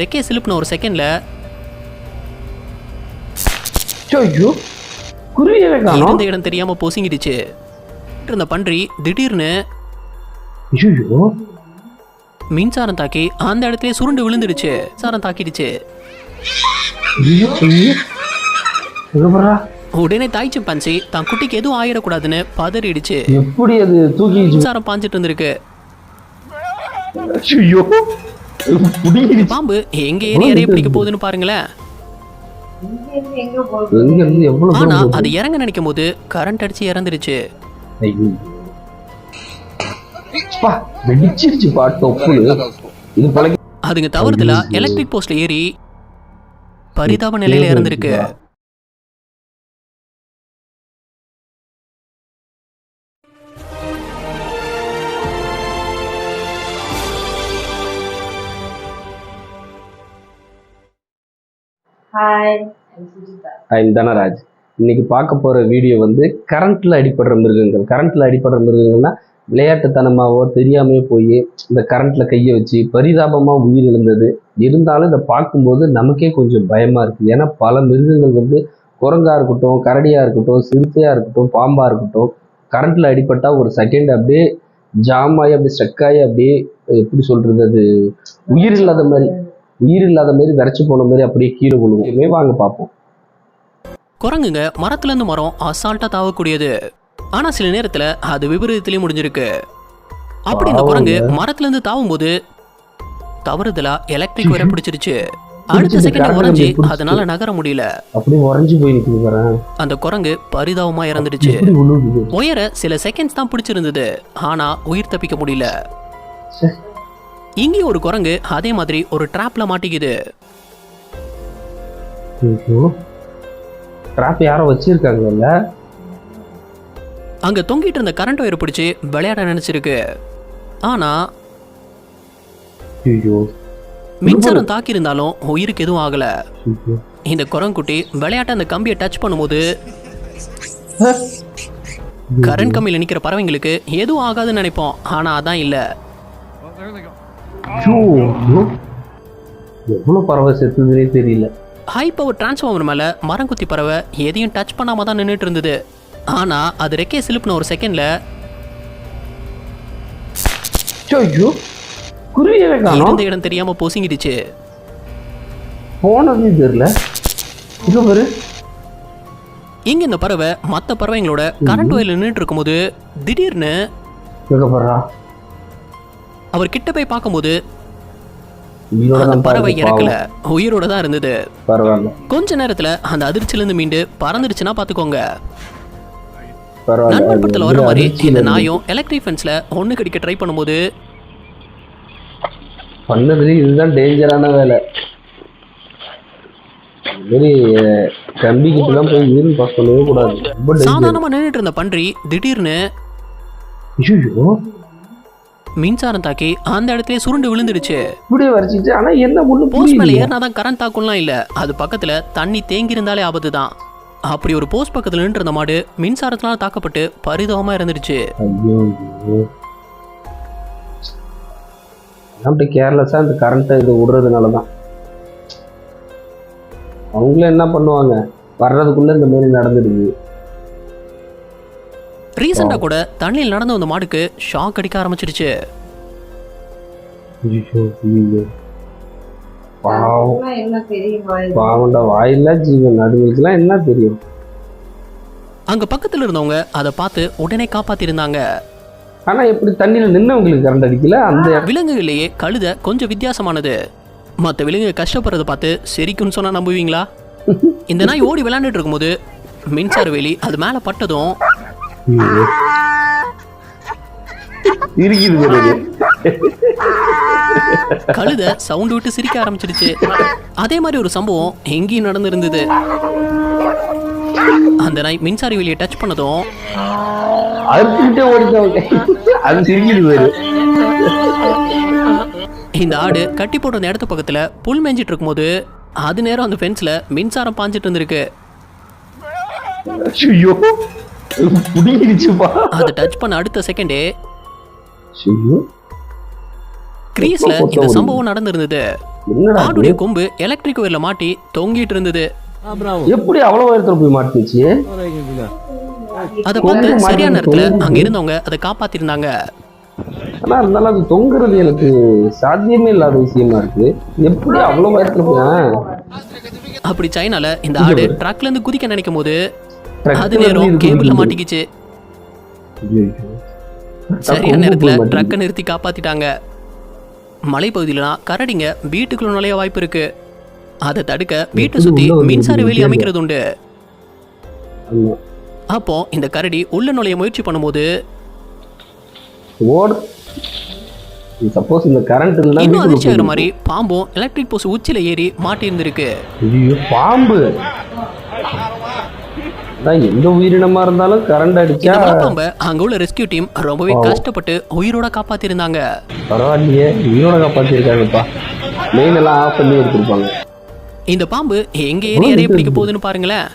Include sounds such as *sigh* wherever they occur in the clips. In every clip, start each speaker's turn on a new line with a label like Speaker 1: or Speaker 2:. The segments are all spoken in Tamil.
Speaker 1: ரெக்கே சிலுப்புன ஒரு செகண்ட்ல
Speaker 2: ஐயோ குருவியவே காணோம்
Speaker 1: இருந்த இடம் தெரியாம பொசுங்கிடுச்சு. இருந்த பன்றி திடீர்னு
Speaker 2: ஐயோ
Speaker 1: மின்சாரம் தாக்கி அந்த இடத்துல சுருண்டு விழுந்துடுச்சு. மின்சாரம் தாக்கிடுச்சு. உடனே தாய் சிம்பான்சி தான் குட்டிக்கு எதுவும் ஆயிடக்கூடாதுன்னு பதறிடுச்சு.
Speaker 2: எப்படி அது தூக்கிச்சு
Speaker 1: மின்சாரம் பாஞ்சிட்டு இருந்திருக்கு. பாம்பு எங்க ஏறி இறைய பிடிக்க போகுதுன்னு பாருங்களேன். ஆனா அது இறங்க நினைக்கும் போது கரண்ட் அடிச்சு இறந்துருச்சு. அதுங்க தவறுதலா எலக்ட்ரிக் போஸ்ட்ல ஏறி பரிதாப நிலையில இறந்திருக்கு.
Speaker 3: ஹாய்
Speaker 2: ஐம் தனராஜ் இன்னைக்கு பார்க்க போற வீடியோ வந்து கரண்ட்ல அடிபடுற மிருகங்கள். கரண்ட்ல அடிபடுற மிருகங்கள்னா விளையாட்டுத்தனமாவோ தெரியாமே போய் இந்த கரண்ட்ல கையை வச்சு பரிதாபமா உயிர் இழந்தது இருந்தாலும் இதை பார்க்கும்போது நமக்கே கொஞ்சம் பயமா இருக்கு. ஏன்னா பல மிருகங்கள் வந்து குரங்கா இருக்கட்டும் கரடியா இருக்கட்டும் சிறுத்தையா இருக்கட்டும் பாம்பா இருக்கட்டும் கரண்ட்ல அடிபட்டா ஒரு செகண்ட் அப்படியே ஜாமாயி அப்படியே ஸ்ட்ரக் ஆகி அப்படியே எப்படி சொல்றது அது உயிர் இல்லாத மாதிரி. உயிர் இல்லாத மாதிரி விரைச்சு போன மாதிரி அப்படியே கீழே விழுவும். வாங்க பார்ப்போம்.
Speaker 1: குரங்குங்க மரத்துல இருந்து மரம் அசால்ட்டா தாவக்கூடியது. ஆனா சில நேரத்துல அது விபரீதத்திலயும் முடிஞ்சிருக்கு. அப்படி இந்த குரங்கு மரத்துல இருந்து தாவும் போது தவறுதலா எலக்ட்ரிக் வரை பிடிச்சிருச்சு. அடுத்த செகண்ட் உறைஞ்சி. அதனால நகர முடியல. அந்த குரங்கு பரிதாபமா இறந்துடுச்சு. உயர சில செகண்ட்ஸ் தான் பிடிச்சிருந்தது. ஆனா உயிர் தப்பிக்க முடியல. இங்கேயும் ஒரு குரங்கு அதே மாதிரி ஒரு ட்ராப்ல மாட்டிக்குது.
Speaker 2: ட்ராப் யாரோ வச்சிருக்காங்கல்ல?
Speaker 1: அங்க தொங்கிட்டு இருந்த கரண்ட் ஒயர் பிடிச்சு விளையாட நினைச்சிருக்கு. ஆனா மின்சாரம் தாக்கி இருந்தாலும் உயிருக்கு எதுவும் ஆகல. இந்த குரங்குட்டி விளையாட்ட அந்த கம்பியை டச் பண்ணும்போது கரண்ட் கம்பியில் நிக்கிற பறவைங்களுக்கு எதுவும் ஆகாதுன்னு நினைப்போம். ஆனா அதான் இல்ல.
Speaker 2: எவ்வளவு பறவை செத்துதுன்னே தெரியல.
Speaker 1: ஹை பவர் டிரான்ஸ்ஃபார்மர் மேல மரங்குத்தி பறவை எதையும் டச் பண்ணாம தான் நின்றுட்டு இருந்தது. ஆனா அது ரெக்கே சிலுப்புன ஒரு செகண்ட்ல
Speaker 2: ஐயோ, குருவியவே
Speaker 1: இருந்த இடம் தெரியாம பொசுங்கிடுச்சு.
Speaker 2: போனது தெரியல. இங்க பாரு.
Speaker 1: இங்க இந்த பறவை மத்த பறவைங்களோட கரண்ட் ஒயர்ல நின்றுட்டு இருக்கும்போது திடீர்னு அவர் கிட்ட போய் பார்க்கும்போது அந்த பறவை இறக்கல. உயிரோட தான் இருந்தது. கொஞ்ச நேரத்துல அந்த அதிர்ச்சியிலிருந்து மீண்டு பறந்துடுச்சுன்னா பாத்துக்கோங்க நண்பன் படத்துல வர மாதிரி இந்த நாயும் எலக்ட்ரிக் ஃபென்ஸ்ல ஒண்ணு கடிக்க ட்ரை பண்ணும்போது
Speaker 2: பண்ணதுலயே இதுதான் டேஞ்சரான வேலை.
Speaker 1: சாதாரணமா நின்றுட்டு இருந்த பன்றி திடீர்னு
Speaker 2: ஐயோ
Speaker 1: மின்சாரம் தாக்கி அந்த இடத்துல சுருண்டு விழுந்துடுச்சு.
Speaker 2: இப்படியே வரைச்சிச்சு. ஆனா என்ன ஒண்ணு
Speaker 1: போஸ்ட் மேல ஏறினாதான் கரண்ட் தாக்கும்லாம் இல்ல. அது பக்கத்துல தண்ணி தேங்கி இருந்தாலே ஆபத்து தான். அப்படி ஒரு போஸ்ட் பக்கத்துல நின்று இருந்த மாடு மின்சாரத்தினால தாக்கப்பட்டு பரிதாபமா இருந்துடுச்சு
Speaker 2: அப்படி கேர்லெஸ்ஸா இந்த கரண்ட்டை இது விடுறதுனால தான். அவங்களும் என்ன பண்ணுவாங்க? வர்றதுக்குள்ள இந்த மாதிரி நடந்துடுது.
Speaker 1: ரீசெண்டா கூட தண்ணியில் நடந்த அந்த மாடுக்கு ஷாக் அடிக்க
Speaker 3: அதெல்லாம் என்ன தெரியுமா
Speaker 1: அங்க பக்கத்துல இருந்தவங்க அதை பார்த்து உடனே காப்பாத்திருந்தாங்க.
Speaker 2: ஆனா எப்படி தண்ணியில நின்னவங்களுக்கு கரண்ட் அடிக்கல? அந்த
Speaker 1: விலங்குகளிலேயே கழுதை கொஞ்சம் வித்தியாசமானது. மற்ற விலங்கு கஷ்டப்படுறத பார்த்து சிரிக்கும்னு சொன்னா நம்புவீங்களா? *laughs* இந்த நாய் ஓடி விளையாண்டுட்டு இருக்கும்போது மின்சார வேலி அது மேல பட்டதும்.
Speaker 2: இருக்குது.
Speaker 1: கழுதை சவுண்ட் விட்டு சிரிக்க ஆரம்பிச்சிடுச்சு. அதே மாதிரி ஒரு சம்பவம் எங்கேயும் நடந்திருந்தது. அந்த நாய் மின்சார வேலியை டச் பண்ணதும் இந்த ஆடு கட்டி போட்ட அந்த இடத்து பக்கத்துல புல் மேய்ஞ்சிட்டு இருக்கும்போது அது நேரம் அந்த ஃபென்ஸ்ல மின்சாரம் பாஞ்சிட்டு இருந்திருக்கு.
Speaker 2: புடிங்கிடுச்சுப்பா
Speaker 1: அதை டச் பண்ண அடுத்த செகண்டே கிரீஸ்ல இந்த சம்பவம் நடந்திருந்தது? ஆடுடைய கொம்பு எலக்ட்ரிக் ஒயர்ல மாட்டி தொங்கிட்டு இருந்தது.
Speaker 2: எப்படி அவ்வளவு உயரத்துல போய் மாட்டுச்சு?
Speaker 1: அதை பார்த்து சரியான நேரத்துல. அங்க இருந்தவங்க அதை காப்பாத்திருந்தாங்க.
Speaker 2: ஆனா இருந்தாலும் அது தொங்குறது எனக்கு சாத்தியமே இல்லாத விஷயமா இருக்கு. எப்படி அவ்வளவு உயரத்துல போய்
Speaker 1: அப்படி சைனால இந்த ஆடு. ட்ரக்ல இருந்து குதிக்க நினைக்கும் போது அது நேரம்
Speaker 2: இருந்து
Speaker 1: கேபிள்ல. மாட்டிக்கிச்சு. சரியான நேரத்துல. ட்ரக்கை நிறுத்தி காப்பாத்திட்டாங்க மலைப்பகுதியிலலாம் கரடிங்க வீட்டுக்குள்ள நுழைய வாய்ப்பு இருக்கு அதை தடுக்க வீட்டை சுத்தி மின்சார வேலி? அமைக்கிறது உண்டு. அப்போ இந்த கரடி உள்ள நுழைய முயற்சி பண்ணும்போது
Speaker 2: சப்போஸ் இந்த கரண்ட் இல்லைன்னா
Speaker 1: இன்னும் அதிர்ச்சி ஆகிற மாதிரி பாம்பும் எலக்ட்ரிக் போஸ்ட் உச்சில ஏறி மாட்டி இருந்திருக்கு
Speaker 2: பாம்பு அதான் எந்த உயிரினமா இருந்தாலும் கரண்ட் அடிச்சா
Speaker 1: மலைப்பாம்பை அங்க உள்ள ரெஸ்கியூ டீம் ரொம்பவே. கஷ்டப்பட்டு உயிரோட காப்பாத்திருந்தாங்க.
Speaker 2: பரவாயில்லையே உயிரோட காப்பாத்திருக்காங்கப்பா. மெயின் எல்லாம் ஆஃப் பண்ணி எடுத்திருப்பாங்க
Speaker 1: இந்த பாம்பு எங்க ஏறி இறைய பிடிக்க போகுதுன்னு பாருங்களேன்.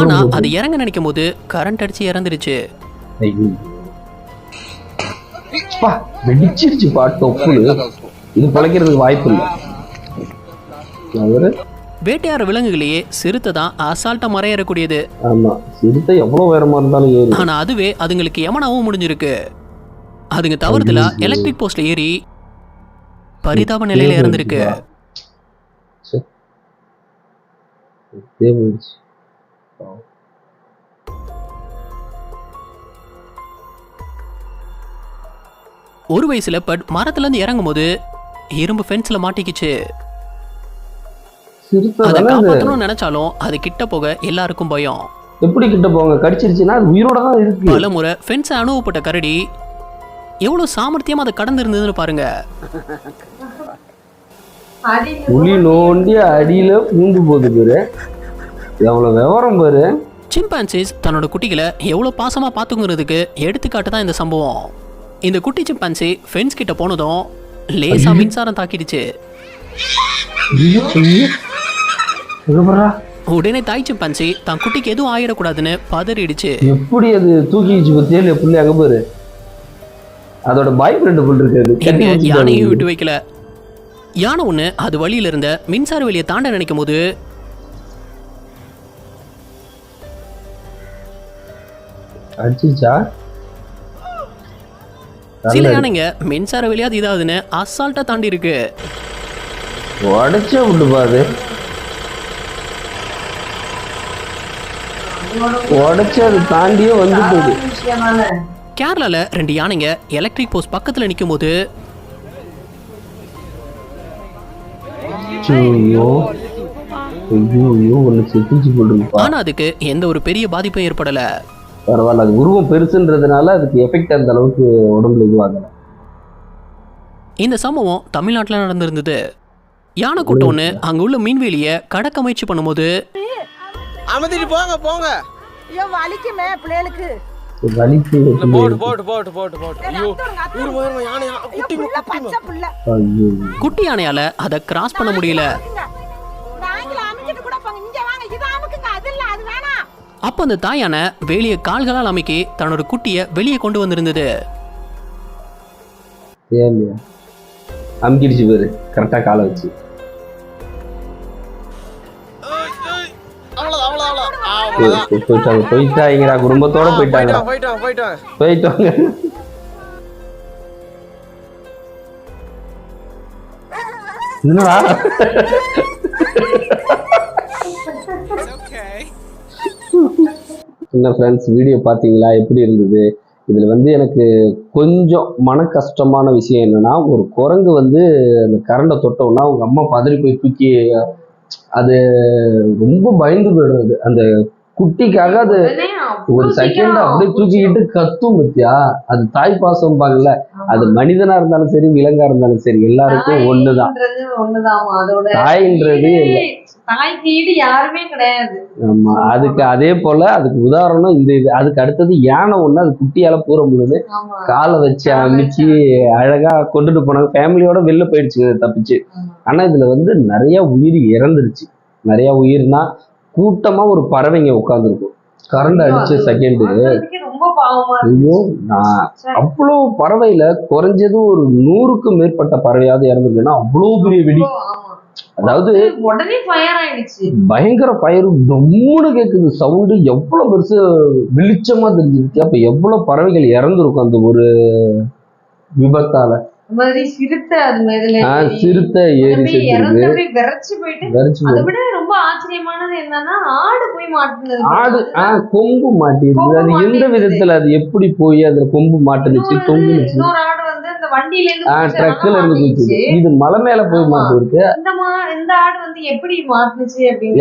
Speaker 1: ஆனா அது இறங்க நினைக்கும் போது கரண்ட் அடிச்சு இறந்துருச்சு.
Speaker 2: வெடிச்சிருச்சு பாட்டு ஒப்புனு இது பிழைக்கிறதுக்கு வாய்ப்பு இல்லை அவரு
Speaker 1: வேட்டையாட விலங்குகளையே சிறுத்தை தான் அசால்ட்டா மறையறக்கூடியது.
Speaker 2: ஆமா சிறுத்தை எவ்வளவு உயரமா இருந்தாலும் ஏறி.
Speaker 1: ஆனா அதுவே அதுங்களுக்கு எமனாவும் முடிஞ்சிருக்கு. அதுங்க தவறுதலா. எலக்ட்ரிக் போஸ்ட்ல ஏறி பரிதாப நிலையில
Speaker 2: பாவம்.
Speaker 1: ஒரு வயசுல பட் மரத்துல இருந்து இறங்கும் போது இரும்பு ஃபென்ஸ்ல மாட்டிக்கிச்சு. அதை காப்பாற்றணும்னு நினைச்சாலும் அது கிட்ட போக எல்லாருக்கும் பயம்.
Speaker 2: எப்படி கிட்ட போங்க கடிச்சிருச்சுன்னா அது உயிரோட தான் இருக்கு.
Speaker 1: பல முறை ஃபென்ஸை அனுபவப்பட்ட கரடி எவ்வளவு சாமர்த்தியமா அதை கடந்து இருந்ததுன்னு பாருங்க
Speaker 2: புலி நோண்டி அடியில பூந்து போகுது பாரு. எவ்வளவு விவரம் பாரு.
Speaker 1: சிம்பான்சிஸ் தன்னோட குட்டிகளை எவ்வளவு பாசமா பாத்துங்கிறதுக்கு எடுத்துக்காட்டு தான் இந்த சம்பவம். இந்த குட்டி சிம்பான்சி ஃபென்ஸ் கிட்ட போனதும் லேசா மின்சாரம் தாக்கிடுச்சு
Speaker 2: ஐயோ, ஐயோ. இங்க பாருடா.
Speaker 1: உடனே தாய் சிம்பான்சி தான் குட்டிக்கு எதுவும் ஆயிடக்கூடாதுன்னு பதறிடுச்சு.
Speaker 2: எப்படி அது தூக்கிச்சு பத்தியா புள்ளி அங்க பாரு. அதோட பாய் ஃப்ரெண்டு புல் இருக்காது
Speaker 1: எங்க யானையும் விட்டு வைக்கல? யானை ஒண்ணு அது வழியில இருந்த மின்சார வெளியை தாண்ட நினைக்கும் போது
Speaker 2: அடிச்சிச்சா
Speaker 1: சில யானைங்க மின்சார வெளியாது இதாகுதுன்னு அசால்ட்டா தாண்டி இருக்கு
Speaker 2: உடச்சே விட்டு பாரு. உடச்சு அது தாண்டியே வந்து போகுது
Speaker 1: கேரளால ரெண்டு யானைங்க எலக்ட்ரிக் போஸ்ட் பக்கத்துல நிற்கும் போது ஆனா அதுக்கு எந்த ஒரு பெரிய பாதிப்பும் ஏற்படல.
Speaker 2: பரவாயில்ல அது உருவம் பெருசுன்றதுனால அதுக்கு எஃபெக்ட் அந்த அளவுக்கு உடம்புல இதுவாகல.
Speaker 1: இந்த சம்பவம் தமிழ்நாட்டுல நடந்திருந்தது. யானை கூட்டம் ஒன்று அங்க உள்ள மீன்வேலியை கடக்க முயற்சி பண்ணும்போது
Speaker 4: அமைதிட்டு போங்க போங்க.
Speaker 5: ஐயோ வலிக்குமே பிள்ளைகளுக்கு.
Speaker 2: வலிக்கு.
Speaker 4: இல்ல போட்டு போட்டு போட்டு போட்டு போட்டு. ஐயோ இருமா இருமா யானை யானை, குட்டி
Speaker 5: புள்ள பச்சை புள்ள.
Speaker 2: ஐயோ.
Speaker 1: குட்டி யானையால அதை கிராஸ் பண்ண முடியல.
Speaker 5: வாங்கல அமைச்சிட்டு கூட போங்க. இங்க வாங்க இது அமுக்குங்க அது இல்ல அது வேணாம்.
Speaker 1: அப்போ அந்த தாய் யானை வேலியை கால்களால் அமைக்கி தன்னோட குட்டியை வெளியே கொண்டு வந்திருந்தது.
Speaker 2: அமுக்கிடுச்சு பேரு கரெக்டா காலை வச்சு. போயிட்டாங்க. போயிட்டாங்கடா குடும்பத்தோட போயிட்டாங்க.
Speaker 4: போயிட்டாங்க
Speaker 2: என்னடா? என்ன ஃப்ரெண்ட்ஸ் வீடியோ பார்த்தீங்களா? எப்படி இருந்தது? இதில் வந்து எனக்கு கொஞ்சம் மன கஷ்டமான விஷயம் என்னன்னா ஒரு குரங்கு வந்து அந்த கரண்டை தொட்டோம்னா அவங்க அம்மா பதறி போய் தூக்கி அது ரொம்ப பயந்து போயிடும் அது அந்த குட்டிக்காக அது ஒரு செகண்ட் அப்படியே தூக்கிக்கிட்டு கத்தும் பத்தியா? அது தாய் பாசம் பாங்கல. அது மனிதனா இருந்தாலும் சரி விலங்கா இருந்தாலும் சரி எல்லாருக்கும் ஒண்ணுதான்.
Speaker 3: தாய்ன்றது யாருமே கிடையாது.
Speaker 2: ஆமா. அதுக்கு அதே போல அதுக்கு உதாரணம் இந்த இது. அதுக்கு அடுத்தது யானை ஒண்ணு அது குட்டியால பூர முடியுது. காலை வச்சு அமைச்சு அழகா கொண்டுட்டு போனாங்க. ஃபேமிலியோட வெளில போயிடுச்சு தப்பிச்சு. ஆனா இதுல வந்து நிறைய உயிர் இறந்துருச்சு. நிறைய உயிர்னா கூட்டமா ஒரு பறவைங்க உட்காந்துருக்கும் கரண்ட் அடிச்ச செகண்ட்
Speaker 3: ரொம்ப
Speaker 2: ஐயோ நான். அவ்வளோ பறவையில குறைஞ்சது ஒரு நூறுக்கும் மேற்பட்ட பறவையாவது இறந்துருக்குன்னா அவ்வளோ பெரிய வெடி. அதாவது
Speaker 3: உடனே ஃபயர் ஆயிடுச்சு.
Speaker 2: பயங்கர ஃபயர் டம்முன்னு கேக்குது. சவுண்டு எவ்வளவு பெருசு வெளிச்சமா தெரிஞ்சிருச்சு அப்ப எவ்வளவு பறவைகள் இறந்துருக்கும் அந்த ஒரு விபத்தால.
Speaker 3: சிறுத்தை ஏறி, ஆடு
Speaker 2: ஆஹ் கொம்பு
Speaker 3: கொம்பு
Speaker 2: அது எந்த. விதத்துல அது எப்படி போய் அதுல கொம்பு மாட்டுனுச்சு தொங்குனுச்சு? ஆஹ் ட்ரக்ல இருந்து இது மலை மேல போய். மாட்டிருக்கு.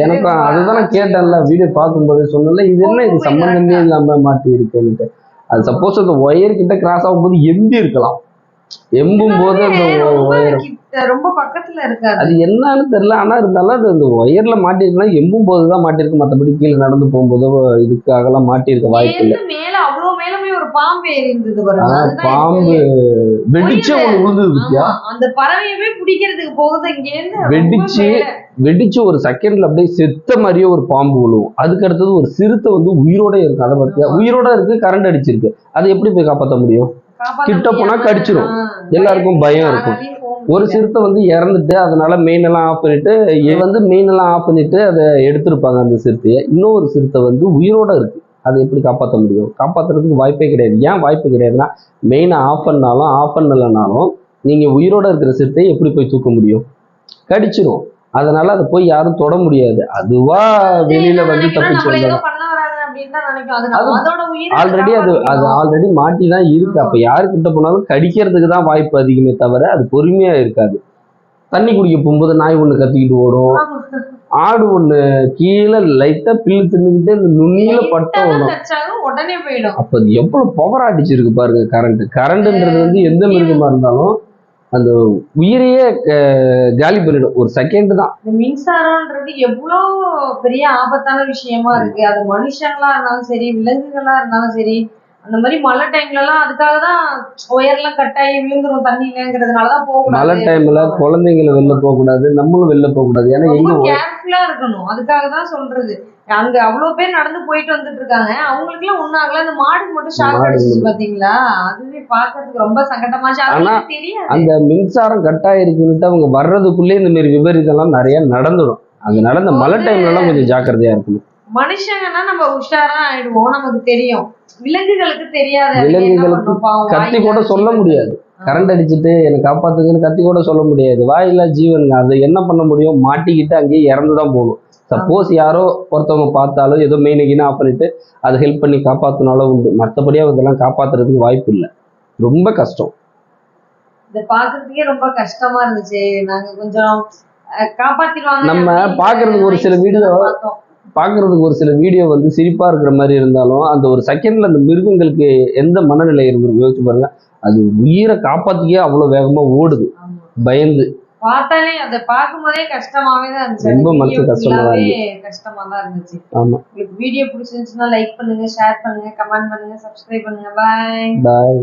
Speaker 2: எனக்கு அதுதான் கேட்டேன்ல வீடியோ பார்க்கும்போது சொன்னல இது என்ன இது சம்பந்தமே இல்லாம மாட்டி இருக்குன்னுட்டு அது சப்போஸ் அந்த ஒயர் கிட்ட கிராஸ் ஆகும்போது எம்பி இருக்கலாம். எம்பும் போது அந்த
Speaker 3: ரொம்ப பக்கத்துல இருக்காது.
Speaker 2: அது என்னன்னு தெரியல ஆனா இருந்தாலும் அது அந்த ஒயர்ல மாட்டிருக்குன்னா எம்பும் போதுதான் மாட்டிருக்கு. மத்தபடி கீழே நடந்து போகும்போதோ இதுக்காகலாம் மாட்டிருக்க வாய்ப்பு இல்லை.
Speaker 3: மேல அவ்வளவு மேல போய் ஒரு பாம்பு இருந்தது
Speaker 2: பாம்பு வெடிச்சே ஒண்ணு விழுந்தது
Speaker 3: அந்த பறவையவே பிடிக்கிறதுக்கு போகுது. இங்க இருந்து
Speaker 2: வெடிச்சு. வெடிச்சு ஒரு செகண்ட்ல அப்படியே செத்த மாதிரியே ஒரு பாம்பு விழுவும் அதுக்கு அடுத்தது ஒரு சிறுத்தை வந்து உயிரோட இருக்கு. அதை பத்தியா? உயிரோட இருக்கு கரண்ட் அடிச்சிருக்கு. அதை எப்படி போய் காப்பாத்த முடியும்? கிட்ட போனா கடிச்சிரும்.
Speaker 3: ஆ,
Speaker 2: எல்லாருக்கும் பயம் இருக்கும். ஒரு. சிறுத்தை வந்து இறந்துட்டு அதனால மெயின் எல்லாம் ஆஃப் பண்ணிட்டு வந்து மெயின் எல்லாம் ஆஃப் பண்ணிட்டு அதை எடுத்திருப்பாங்க அந்த சிறுத்தையை. இன்னொரு சிறுத்தை வந்து உயிரோட இருக்கு. அதை எப்படி காப்பாற்ற முடியும்? காப்பாத்துறதுக்கு வாய்ப்பே கிடையாது. ஏன் வாய்ப்பு கிடையாதுன்னா மெயினை ஆஃப் பண்ணாலும் ஆஃப் பண்ணலைனாலும் நீங்க உயிரோட இருக்கிற சிறுத்தையை எப்படி போய் தூக்க முடியும்? கடிச்சிரும். அதனால அதை போய் யாரும் தொட முடியாது. அதுவா வெளியில வந்து தப்பிச்சு ஆல்ரெடி அது அது. ஆல்ரெடி மாட்டி தான் இருக்கு. அப்ப யாருக்கிட்ட போனாலும் கடிக்கிறதுக்கு தான் வாய்ப்பு அதிகமே தவிர அது பொறுமையா இருக்காது. தண்ணி குடிக்க போகும்போது நாய் ஒண்ணு கத்திக்கிட்டு ஓடும். ஆடு ஒண்ணு கீழே லைட்டா பில்லு தின்னுக்கிட்டு இந்த நுண்ணியில பட்ட
Speaker 3: touch உடனே போயிடும்.
Speaker 2: அப்ப அது எவ்வளவு பவர் அடிச்சிருக்கு பாருங்க கரண்ட் கரண்ட்ன்றது வந்து எந்த மிருகமா இருந்தாலும் அந்த உயிரையே காலி பண்ணிடும். ஒரு செகண்ட் தான்.
Speaker 3: இந்த மின்சாரம்ன்றது எவ்வளோ பெரிய ஆபத்தான விஷயமா இருக்கு. அது மனுஷங்களா இருந்தாலும் சரி விலங்குகளா இருந்தாலும் சரி அந்த மாதிரி மழை டைம்ல எல்லாம் அதுக்காக தான் ஒயர்லாம் கட்டாயி விழுந்துரும் தண்ணியிலங்கிறதுனாலதான் போகக்கூடாது
Speaker 2: மழை டைம்ல குழந்தைங்களை வெளில போக கூடாது நம்மளும் வெளில போக கூடாது. ஏன்னா எங்க
Speaker 3: கேர்ஃபுல்லா இருக்கணும். அதுக்காக தான் சொல்றது. அங்க அவ்வளவு பேர் நடந்து போயிட்டு வந்துட்டு இருக்காங்க. அவங்களுக்கு எல்லாம் ஒண்ணும் ஆகல. அந்த மாடு மட்டும் ஷாக் அடிச்சிச்சு பாத்தீங்களா? அதுவே பாக்குறதுக்கு ரொம்ப
Speaker 2: ஆனா,
Speaker 3: அவங்களுக்கு தெரியாது.
Speaker 2: அந்த மின்சாரம் கட் ஆயிருக்குன்னுட்டு அவங்க வர்றதுக்குள்ளே இந்த மாதிரி விபரீதம்லாம் நிறைய நடந்துடும் அதனால இந்த மழை டைம்ல எல்லாம் கொஞ்சம் ஜாக்கிரதையா இருக்கணும்.
Speaker 3: மனுஷங்கன்னா நம்ம உஷாரா ஆயிடுவோம் நமக்கு தெரியும். விலங்குகளுக்கு தெரியாது
Speaker 2: விலங்குகளுக்கு கத்தி கூட சொல்ல முடியாது. கரண்ட் அடிச்சுட்டு என்னை காப்பாத்துங்கன்னு கத்தி கூட சொல்ல முடியாது. வாயில்லா ஜீவனுங்க அது என்ன பண்ண முடியும்? மாட்டிக்கிட்டு அங்கேயே இறந்து தான் போகணும் சப்போஸ் யாரோ ஒருத்தவங்க பார்த்தாலும் ஏதோ மெயின் கீன ஆஃப் பண்ணிட்டு அதை ஹெல்ப் பண்ணி காப்பாத்தினாலும் உண்டு. மற்றபடியா இதெல்லாம் காப்பாத்துறதுக்கு வாய்ப்பு இல்லை. ரொம்ப கஷ்டம்.
Speaker 3: இத பாக்குறதுக்கே ரொம்ப கஷ்டமா இருந்துச்சு. நாங்க கொஞ்சம் காப்பாத்திடுவாங்க
Speaker 2: நம்ம பாக்குறதுக்கு ஒரு சில
Speaker 3: பார்த்தோம்.
Speaker 2: பார்க்கறதுக்கு ஒரு சில வீடியோ வந்து சிரிப்பா இருக்கிற மாதிரி இருந்தாலும் அந்த ஒரு செகண்ட்ல அந்த மிருகங்களுக்கு எந்த மனநிலை இருந்திருக்கு யோசிச்சு பாருங்க. அது உயிரை காப்பாத்திக்கே அவ்வளவு வேகமா ஓடுது. பயந்து.
Speaker 3: பார்த்தாலே அதை பார்க்கும்போதே கஷ்டமாவே தான் இருந்துச்சு.
Speaker 2: ரொம்ப மனசு கஷ்டமா
Speaker 3: கஷ்டமா தான் இருந்துச்சு.
Speaker 2: ஆமா.
Speaker 3: உங்களுக்கு வீடியோ பிடிச்சிருந்துச்சுன்னா லைக் பண்ணுங்க ஷேர் பண்ணுங்க கமெண்ட் பண்ணுங்க சப்ஸ்கிரைப் பண்ணுங்க. பாய்
Speaker 2: பாய்